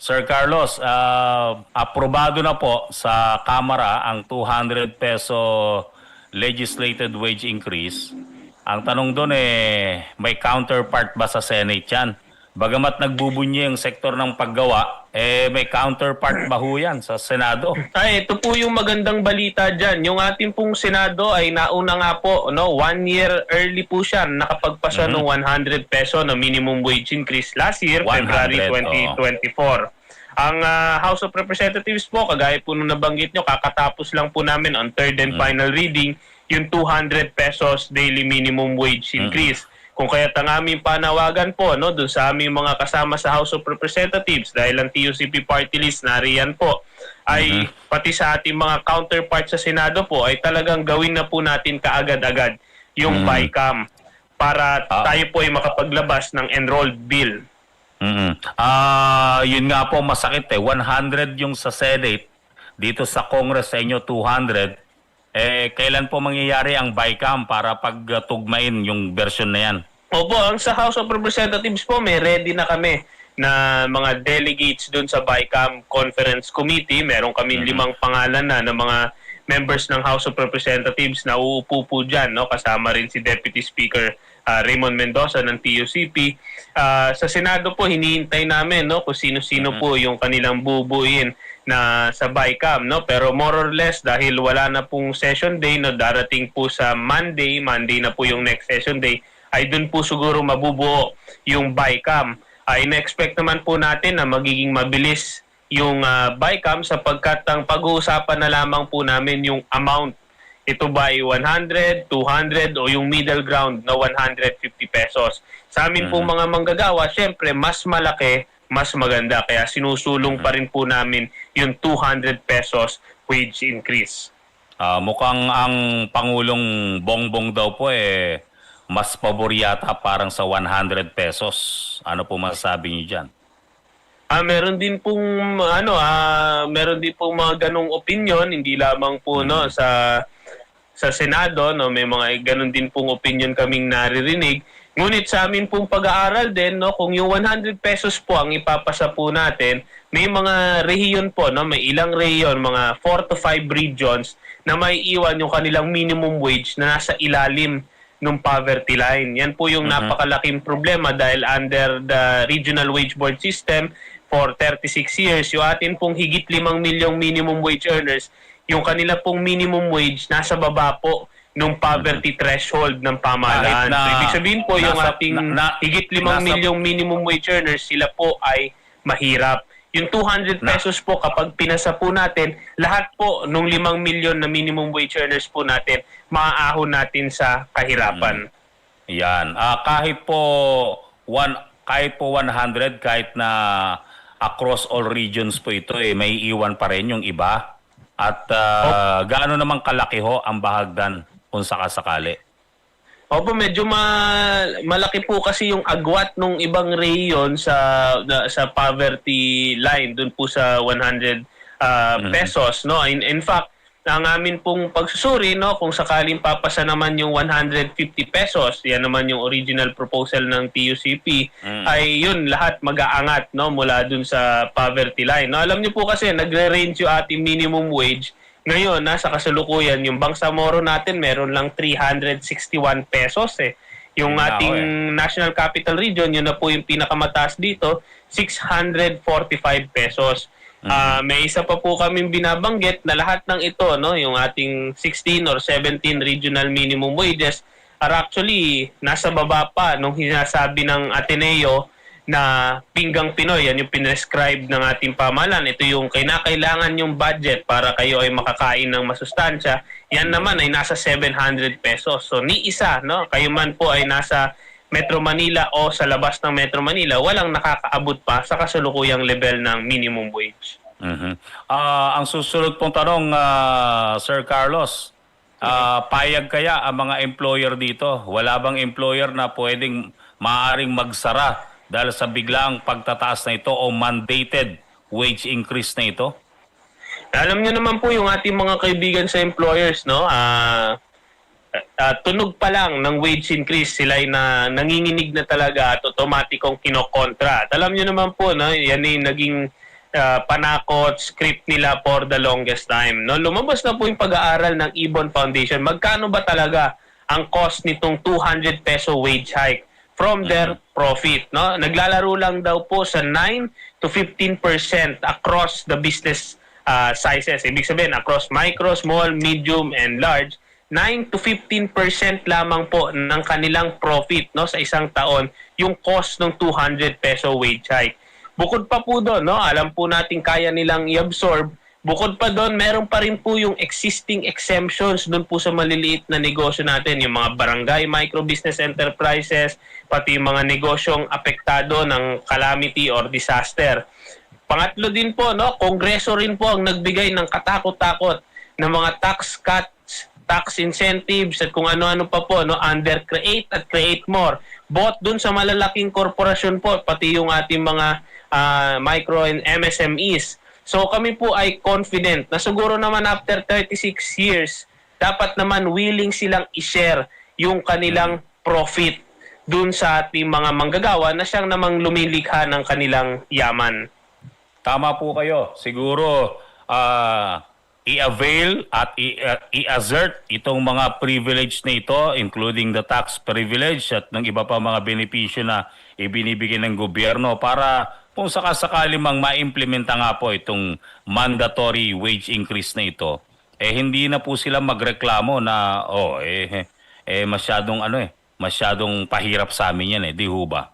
Sir Carlos, ah, aprobado na po sa Kamara ang 200 peso legislated wage increase. Ang tanong doon eh, may counterpart ba sa Senate yan? Bagamat nagbubunyi ang sektor ng paggawa, eh may counterpart ba ho yan sa Senado? Ay, ito po yung magandang balita dyan. Yung ating pong Senado ay nauna nga po, no, one year early po siya. Nakapagpasa ng 100 peso na minimum wage increase last year, 100, February oo. 2024. Ang ah, House of Representatives po, kagaya po nung nabanggit nyo, kakatapos lang po namin on third and final reading, yung 200 pesos daily minimum wage increase. Kung kaya ang aming panawagan po no dun sa aming mga kasama sa House of Representatives dahil ang TUCP party list nariyan po ay pati sa ating mga counterparts sa Senado po ay talagang gawin na po natin kaagad-agad yung BICAM para Ah. tayo po ay makapaglabas ng enrolled bill. Mhm. Ah, yun nga po masakit eh. 100 yung sa Senate, dito sa Congress sa inyo 200. Eh kailan po mangyayari ang BICAM para pagtugmain yung version na yan? Opo, ang sa House of Representatives po, may ready na kami na mga delegates doon sa BICAM Conference Committee. Meron kami limang pangalan na ng mga members ng House of Representatives na uupo po dyan. No? Kasama rin si Deputy Speaker ah, Raymond Mendoza ng TUCP. Ah, sa Senado po, hinihintay namin no? kung sino-sino po yung kanilang bubuin na sa BICAM. No? Pero more or less, dahil wala na pong session day, no? darating po sa Monday, Monday na po yung next session day, ay dun po siguro mabubuo yung BICAM. Ay na-expect naman po natin na magiging mabilis yung uh, BICAM sapagkat ang pag-uusapan na lamang po namin yung amount. Ito ba ay 100, 200 o yung middle ground na 150 pesos. Sa amin po mga manggagawa, syempre mas malaki, mas maganda. Kaya sinusulong pa rin po namin yung 200 pesos wage increase. Ah, mukhang ang Pangulong Bongbong daw po eh mas pabor yata parang sa 100 pesos. Ano po masasabi niyo dyan? Ah, meron din pong ano, ah, meron din pong mga ganong opinion, hindi lamang po no sa sa Senado, no, may mga ganon din pong opinion kaming naririnig. Ngunit sa amin pong pag-aaral din, no, kung yung 100 pesos po ang ipapasa po natin, may mga rehiyon po, no, may ilang rehiyon, mga 4 to 5 regions na may iwan yung kanilang minimum wage na nasa ilalim ng poverty line. Yan po yung napakalaking problema dahil under the regional wage board system for 36 years, yung atin pong higit 5 milyong minimum wage earners, yung kanila pong minimum wage nasa baba po nung poverty threshold ng pamahalaan. na so, ibig sabihin po, yung nasa- ating na- na- higit 5 nasa- milyong minimum wage earners, sila po ay mahirap. Yung 200 Na- pesos po kapag pinasa po natin, lahat po nung 5 milyon na minimum wage earners po natin, maaahon natin sa kahirapan. Yan. Ah, kahit po one kahit po 100 kahit na across all regions po ito eh may iwan pa rin yung iba. At ah, gaano naman kalaki ho ang bahagdan kung sakasakali? Opo, medyo ma- malaki po kasi yung agwat nung ibang rayon sa na- sa poverty line dun po sa 100 ah, pesos no. In, in fact, ang amin pong pagsusuri no kung sakaling papasa naman yung 150 pesos, yan naman yung original proposal ng TUCP ay yun lahat mag-aangat no mula dun sa poverty line. No, alam niyo po kasi nagre-range yung ating minimum wage ngayon, nasa kasalukuyan, yung Bangsamoro natin meron lang 361 pesos eh. Yung Wow, ating eh. National Capital Region, yun na po yung pinakamataas dito, 645 pesos. Ah, may isa pa po kaming binabanggit na lahat ng ito, no, yung ating 16 or 17 regional minimum wages are actually nasa baba pa nung sinasabi ng Ateneo na pinggang Pinoy, yan yung pinescribe ng ating pamahalaan. Ito yung kinakailangan yung budget para kayo ay makakain ng masustansya. Yan naman ay nasa 700 pesos. So ni isa, no? Kayo man po ay nasa Metro Manila o sa labas ng Metro Manila, walang nakakaabot pa sa kasalukuyang level ng minimum wage. Mhm. Ah, ang susunod pong tanong, ah, Sir Carlos, ah, payag kaya ang mga employer dito? Wala bang employer na pwedeng maaaring magsara dahil sa biglang pagtataas na ito o mandated wage increase na ito? Alam niyo naman po yung ating mga kaibigan sa employers, no? Ah ah, tunog pa lang ng wage increase sila ay na nanginginig na talaga at otomatikong kinokontra. At alam niyo naman po, no, yan ay naging ah, panakot script nila for the longest time. No, lumabas na po yung pag-aaral ng Ibon Foundation. Magkano ba talaga ang cost nitong 200 peso wage hike from their profit, no? Naglalaro lang daw po sa 9 to 15% across the business ah, sizes. Ibig sabihin across micro, small, medium and large 9 to 15% lamang po ng kanilang profit no sa isang taon yung cost ng 200 peso wage hike. Bukod pa po doon, no, alam po natin kaya nilang i-absorb. Bukod pa doon, meron pa rin po yung existing exemptions doon po sa maliliit na negosyo natin, yung mga barangay micro business enterprises, pati yung mga negosyong apektado ng calamity or disaster. Pangatlo din po, no, kongreso rin po ang nagbigay ng katakot-takot ng mga tax cuts, tax incentives at kung ano-ano pa po, no, under create at create more. Both dun sa malalaking korporasyon po, pati yung ating mga ah, micro and MSMEs. So kami po ay confident na siguro naman after 36 years, dapat naman willing silang i-share yung kanilang profit dun sa ating mga manggagawa na siyang namang lumilikha ng kanilang yaman. Tama po kayo. Siguro ah, i-avail at uh, i-assert itong mga privilege na ito, including the tax privilege at ng iba pa mga benepisyo na ibinibigay ng gobyerno para kung sakasakali mang ma-implementa nga po itong mandatory wage increase na ito, eh hindi na po sila magreklamo na oh eh eh masyadong ano eh masyadong pahirap sa amin yan eh di ho ba?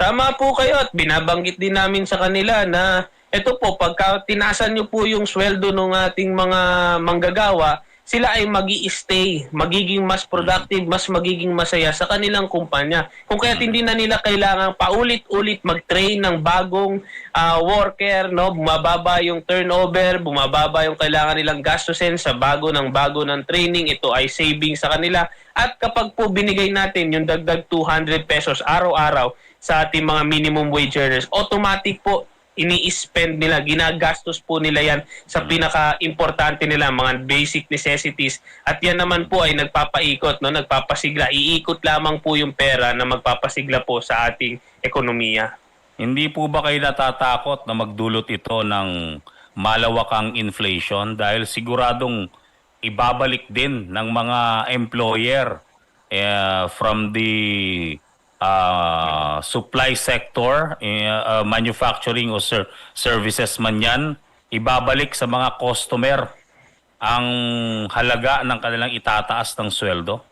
Tama po kayo at binabanggit din namin sa kanila na ito po, pagka tinasan nyo po yung sweldo ng ating mga manggagawa, sila ay mag stay magiging mas productive, mas magiging masaya sa kanilang kumpanya. Kung kaya hindi na nila kailangan paulit-ulit mag-train ng bagong ah, worker, no? bumababa yung turnover, bumababa yung kailangan nilang gastusin sa bago ng bago ng training, ito ay saving sa kanila. At kapag po binigay natin yung dagdag 200 pesos araw-araw sa ating mga minimum wage earners, automatic po ini-spend nila, ginagastos po nila yan sa pinaka-importante nila, mga basic necessities. At yan naman po ay nagpapaikot, no? nagpapasigla. Iikot lamang po yung pera na magpapasigla po sa ating ekonomiya. Hindi po ba kayo natatakot na magdulot ito ng malawakang inflation dahil siguradong ibabalik din ng mga employer eh, from the uh, supply sector, eh, uh, manufacturing o ser- services man yan, ibabalik sa mga customer ang halaga ng kanilang itataas ng sweldo?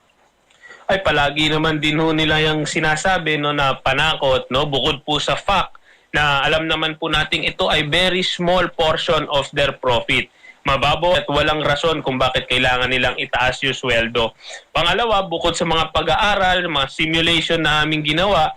ay palagi naman din ho nila yung sinasabi no na panakot no bukod po sa fact na alam naman po nating ito ay very small portion of their profit. Mababaw at walang rason kung bakit kailangan nilang itaas yung sweldo. Pangalawa, bukod sa mga pag-aaral, mga simulation na aming ginawa,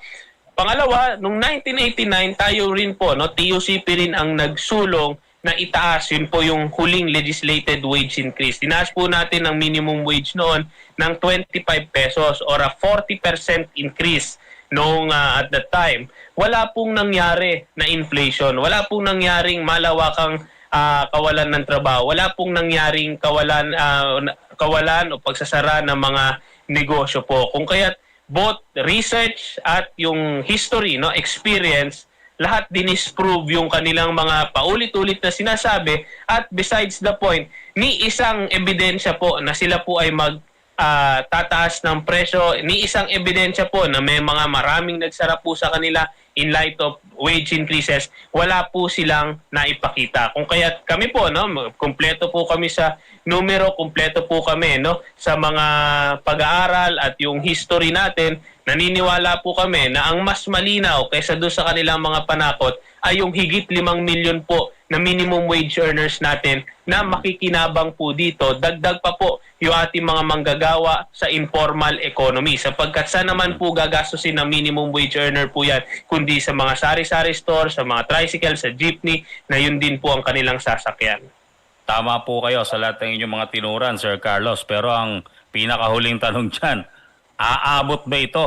Pangalawa, nung 1989, tayo rin po, no, TUCP rin ang nagsulong na itaas, yun po yung huling legislated wage increase. Tinaas po natin ang minimum wage noon ng 25 pesos or a 40% increase noong ah, at that time. Wala pong nangyari na inflation. Wala pong nangyaring malawakang ah, kawalan ng trabaho. Wala pong nangyaring kawalan na- kawalan o pagsasara ng mga negosyo po. Kung kaya't both research at yung history, no, experience, lahat dinisprove yung kanilang mga paulit-ulit na sinasabi at besides the point, ni isang ebidensya po na sila po ay mag ah, tataas ng presyo, ni isang ebidensya po na may mga maraming nagsara po sa kanila in light of wage increases, wala po silang naipakita. Kung kaya kami po, no, kumpleto po kami sa numero, kumpleto po kami no, sa mga pag-aaral at yung history natin, naniniwala po kami na ang mas malinaw kaysa doon sa kanilang mga panakot ay yung higit limang milyon po na minimum wage earners natin na makikinabang po dito. Dagdag pa po yung ating mga manggagawa sa informal economy. Sapagkat sa naman po gagastusin ng minimum wage earner po yan, kundi sa mga sari-sari store, sa mga tricycle, sa jeepney, na yun din po ang kanilang sasakyan. Tama po kayo sa lahat ng inyong mga tinuran, Sir Carlos. Pero ang pinakahuling tanong dyan, aabot ba ito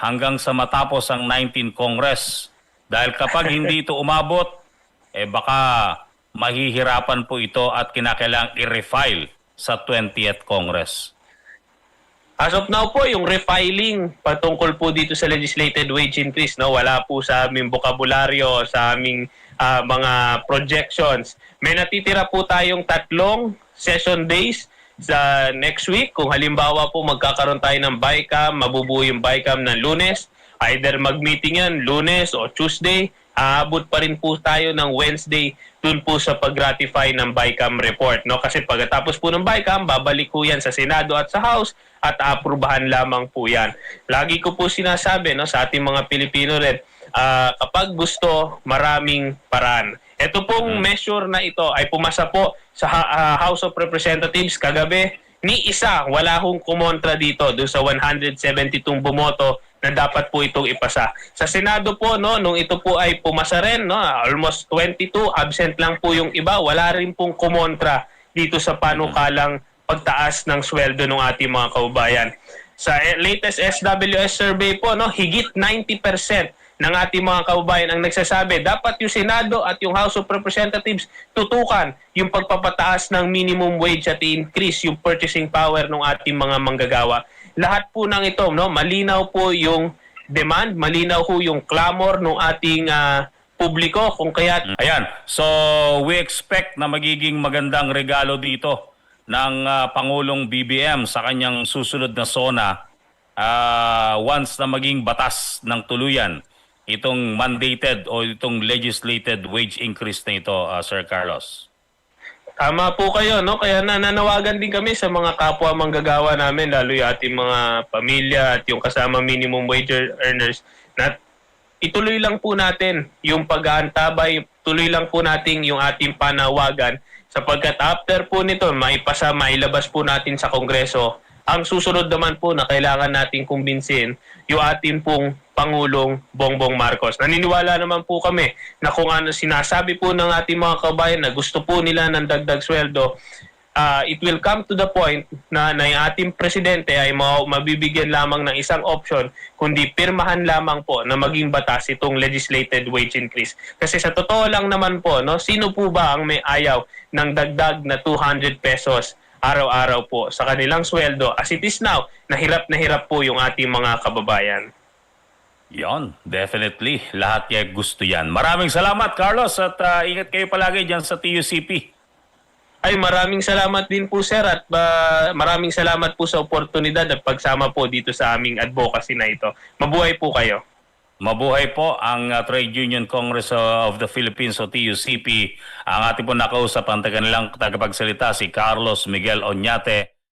hanggang sa matapos ang 19 Congress? Dahil kapag hindi ito umabot, eh baka mahihirapan po ito at kinakailangang i-refile sa 20th Congress. As of now po, yung refiling patungkol po dito sa legislated wage increase, no, wala po sa aming bokabularyo, sa aming ah, mga projections. May natitira po tayong tatlong session days sa next week. Kung halimbawa po magkakaroon tayo ng BICAM, mabubuo yung BICAM ng lunes, either mag-meeting yan lunes o Tuesday, aabot pa rin po tayo ng Wednesday dun po sa pag-ratify ng BICAM report. No? Kasi pagkatapos po ng BICAM, babalik po yan sa Senado at sa House at aaprubahan lamang po yan. Lagi ko po sinasabi no, sa ating mga Pilipino rin, ah, kapag gusto, maraming paraan. Ito pong measure na ito ay pumasa po sa ah, House of Representatives kagabi. Ni isa, wala hong kumontra dito doon sa 172 bumoto na dapat po itong ipasa. Sa Senado po, no, nung ito po ay pumasa rin, no, almost 22, absent lang po yung iba, wala rin pong kumontra dito sa panukalang pagtaas ng sweldo ng ating mga kababayan. Sa latest SWS survey po, no, higit 90% ng ating mga kababayan ang nagsasabi dapat yung Senado at yung House of Representatives tutukan yung pagpapataas ng minimum wage at increase yung purchasing power ng ating mga manggagawa. Lahat po ng ito, no, malinaw po yung demand, malinaw po yung clamor ng ating ah, publiko kung kaya Ayan. So, we expect na magiging magandang regalo dito ng ah, Pangulong BBM sa kanyang susunod na SONA ah, once na maging batas ng tuluyan itong mandated o itong legislated wage increase na ito, ah, Sir Carlos. Tama po kayo, no? Kaya nananawagan din kami sa mga kapwa manggagawa namin, lalo yung ating mga pamilya at yung kasama minimum wage earners na ituloy lang po natin yung pag-aantabay, tuloy lang po natin yung ating panawagan sapagkat after po nito, maipasa, mailabas po natin sa Kongreso, ang susunod naman po na kailangan nating kumbinsin yung ating pong Pangulong Bongbong Marcos. Naniniwala naman po kami na kung ano sinasabi po ng ating mga kabayan na gusto po nila ng dagdag sweldo, ah, it will come to the point na, na yung ating presidente ay ma- mabibigyan lamang ng isang option kundi pirmahan lamang po na maging batas itong legislated wage increase. Kasi sa totoo lang naman po, no, sino po ba ang may ayaw ng dagdag na 200 pesos araw-araw po sa kanilang sweldo as it is now, nahirap na hirap po yung ating mga kababayan. Yon, definitely. Lahat yan gusto yan. Maraming salamat, Carlos, at ah, ingat kayo palagi dyan sa TUCP. Ay maraming salamat din po sir at ah, maraming salamat po sa oportunidad at pagsama po dito sa aming advocacy na ito. Mabuhay po kayo. Mabuhay po ang uh, Trade Union Congress of the Philippines o TUCP. Ang ating po nakausap ang taga nilang tagapagsalita si Carlos Miguel Oñate